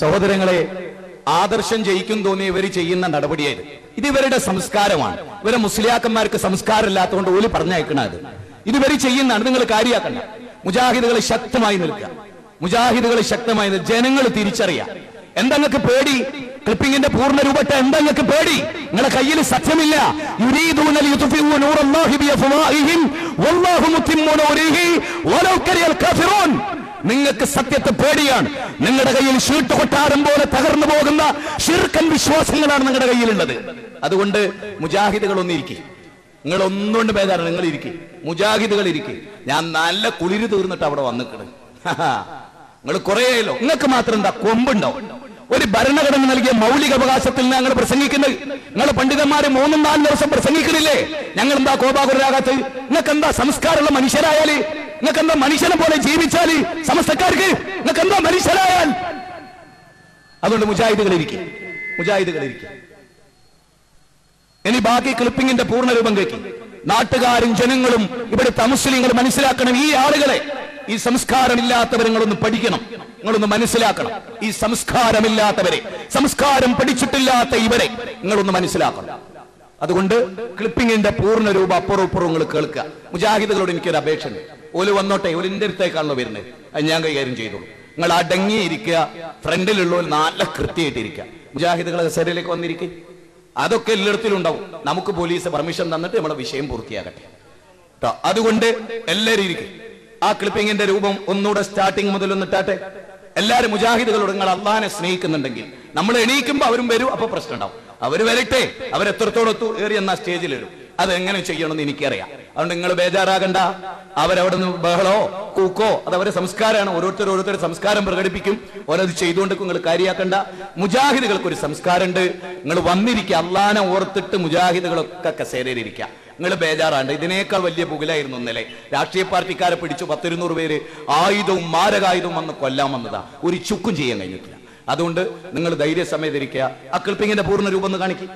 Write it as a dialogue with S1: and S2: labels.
S1: സഹോദരങ്ങളെ ആദർശം ജയിക്കും തോന്നി ഇവർ ചെയ്യുന്ന നടപടിയായത്. ഇത് ഇവരുടെ സംസ്കാരമാണ്. ഇവരെ മുസ്ലിയാക്കന്മാർക്ക് സംസ്കാരം ഇല്ലാത്തതുകൊണ്ട് ഓലി പറഞ്ഞയക്കണത്. ഇത് ഇവർ ചെയ്യുന്നതാണ്. നിങ്ങൾ കാര്യമാക്കണ്ട മുജാഹിദുകൾ ശക്തമായി നിൽക്കുക. മുജാഹിദുകൾ ശക്തമായി ജനങ്ങൾ തിരിച്ചറിയാം എന്താ പേടി? ക്ലിപ്പിംഗിന്റെ പൂർണ രൂപത്തെ എന്താ പേടി? നിങ്ങളുടെ കയ്യിൽ സത്യമില്ല. യുരീദൂന നിങ്ങൾക്ക് സത്യത്തെ പേടിയാണ്. നിങ്ങളുടെ കയ്യിൽ ഷീട്ട് കൊട്ടാരം പോലെ തകർന്നു പോകുന്ന ഷിർക്കൻ വിശ്വാസങ്ങളാണ് നിങ്ങളുടെ കയ്യിലുള്ളത്. അതുകൊണ്ട് മുജാഹിദുകൾ ഒന്നിരിക്കും നിങ്ങൾ ഒന്നുകൊണ്ട് ബേജാറ് നിങ്ങൾ ഇരിക്കും മുജാഹിദുകൾ ഇരിക്കും. ഞാൻ നല്ല കുളിര് തീർന്നിട്ട് അവിടെ വന്നിക്കണ്. നിങ്ങൾ കുറേയല്ലോ നിങ്ങൾക്ക് മാത്രം എന്താ കൊമ്പുണ്ടാവും ഒരു ഭരണഘടന നൽകിയ മൗലിക അവകാശത്തിൽ ഞങ്ങൾ പ്രസംഗിക്കുന്നത്. നിങ്ങൾ പണ്ഡിതന്മാര് മൂന്നും നാലും ദിവസം പ്രസംഗിക്കുന്നില്ലേ ഞങ്ങൾ എന്താ കോപാകുരാകാത്ത നിങ്ങൾക്ക് എന്താ സംസ്കാരമുള്ള മനുഷ്യരായാൽ? നിങ്ങൾക്ക് എന്താ മനുഷ്യനെ പോലെ ജീവിച്ചാൽ സമസ്തക്കാർക്ക് നിങ്ങൾക്ക് എന്താ മനുഷ്യരായാൽ? അതുകൊണ്ട് മുജാഹിദുകൾ ഇരിക്കും ഇനി ബാക്കി ക്ലിപ്പിംഗിന്റെ പൂർണ രൂപം കേൾക്കി നാട്ടുകാരും ജനങ്ങളും ഇവിടുത്തെ മുസ്ലിങ്ങൾ മനസ്സിലാക്കണം ഈ ആളുകളെ. ഈ സംസ്കാരമില്ലാത്തവരെ നിങ്ങളൊന്ന് പഠിക്കണം. നിങ്ങളൊന്ന് മനസ്സിലാക്കണം. ഈ സംസ്കാരമില്ലാത്തവരെ സംസ്കാരം പഠിച്ചിട്ടില്ലാത്ത ഇവരെ നിങ്ങളൊന്ന് മനസ്സിലാക്കണം. അതുകൊണ്ട് ക്ലിപ്പിംഗിന്റെ പൂർണ രൂപ അപ്പുറം നിങ്ങൾ കേൾക്കുക. മുജാഹിദുകളോട് എനിക്കൊരു അപേക്ഷ ഉണ്ട് ഓൽ വന്നോട്ടെ ഒരു എന്റെ അടുത്തേക്കാണല്ലോ വരുന്നത്. അത് ഞാൻ കൈകാര്യം ചെയ്തോളൂ നിങ്ങൾ അടങ്ങിയിരിക്കുക ഫ്രണ്ടിലുള്ള നല്ല കൃത്യമായിട്ട് ഇരിക്കുക മുജാഹിദുകൾ കസേരയിലേക്ക് വന്നിരിക്കുക അതൊക്കെ എല്ലായിടത്തിലും ഉണ്ടാവും. നമുക്ക് പോലീസ് പെർമിഷൻ തന്നിട്ട് നമ്മുടെ വിഷയം പൂർത്തിയാകട്ടെ ട്ടോ. അതുകൊണ്ട് എല്ലാവരും ഇരിക്കും. ആ ക്ലിപ്പിങ്ങിന്റെ രൂപം ഒന്നുകൂടെ സ്റ്റാർട്ടിങ് മുതൽ ഒന്നിട്ടാട്ടെ എല്ലാവരും മുജാഹിദുകളോട് നിങ്ങൾ അള്ളഹാനെ സ്നേഹിക്കുന്നുണ്ടെങ്കിൽ നമ്മൾ എണീക്കുമ്പോൾ അവരും വരും അപ്പൊ പ്രശ്നം ഉണ്ടാവും. അവർ വരട്ടെ അവരെത്രത്തോളം എത്തു ഏറി എന്നാ സ്റ്റേജിൽ വരും. അത് എങ്ങനെ ചെയ്യണമെന്ന് എനിക്കറിയാം. അതുകൊണ്ട് നിങ്ങൾ ബേജാറാകണ്ട. അവരവിടെ നിന്ന് ബഹളോ കൂക്കോ അത് അവരെ സംസ്കാരമാണ്. ഓരോരുത്തർ ഓരോരുത്തർ സംസ്കാരം പ്രകടിപ്പിക്കും. ഓരോ ചെയ്തുകൊണ്ട് നിങ്ങൾ കാര്യമാക്കണ്ട മുജാഹിദുകൾക്ക് ഒരു സംസ്കാരമുണ്ട്. നിങ്ങൾ വന്നിരിക്കുക അള്ളാനെ ഓർത്തിട്ട് മുജാഹിദുകളൊക്കെ കസേരയിലിരിക്കുക നിങ്ങൾ ബേജാറാണ്ട് ഇതിനേക്കാൾ വലിയ പുകലായിരുന്നു ഇന്നലെ. രാഷ്ട്രീയ പാർട്ടിക്കാരെ പിടിച്ചു പത്തിരുന്നൂറ് പേര് ആയുധവും മാരകായുധവും വന്ന് കൊല്ലാൻ വന്നതാ. ഒരു ചുക്കും ചെയ്യാൻ കഴിഞ്ഞിട്ടില്ല. അതുകൊണ്ട് നിങ്ങൾ ധൈര്യസമയത്തിരിക്കുക ആ ക്ലിപ്പിങ്ങിന്റെ പൂർണ രൂപം ഒന്ന് കാണിക്കും.